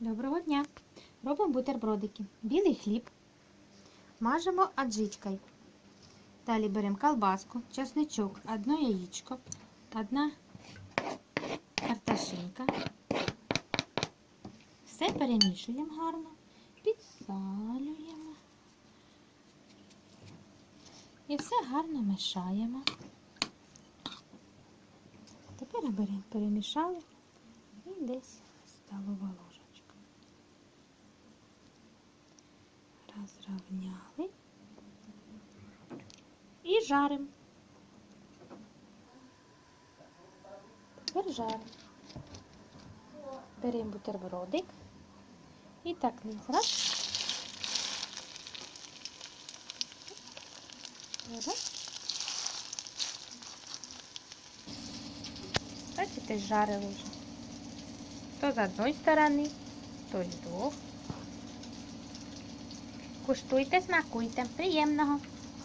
Доброго дня! Робимо бутербродики. Білий хліб. Мажемо аджичкою. Далі беремо колбаску, чесничок, одне яєчко, одна картошинка. Все перемішуємо гарно, підсалюємо. І все гарно мішаємо. Тепер беремо, перемішали і десь столова ложечка. Розрівняли і жаримо. Тепер жаримо. Беремо бутербродик і так. Раз. Раз. Бачите, жарили вже. То з одної сторони, то з двох. Куштуйте, смакуйте. Приємного!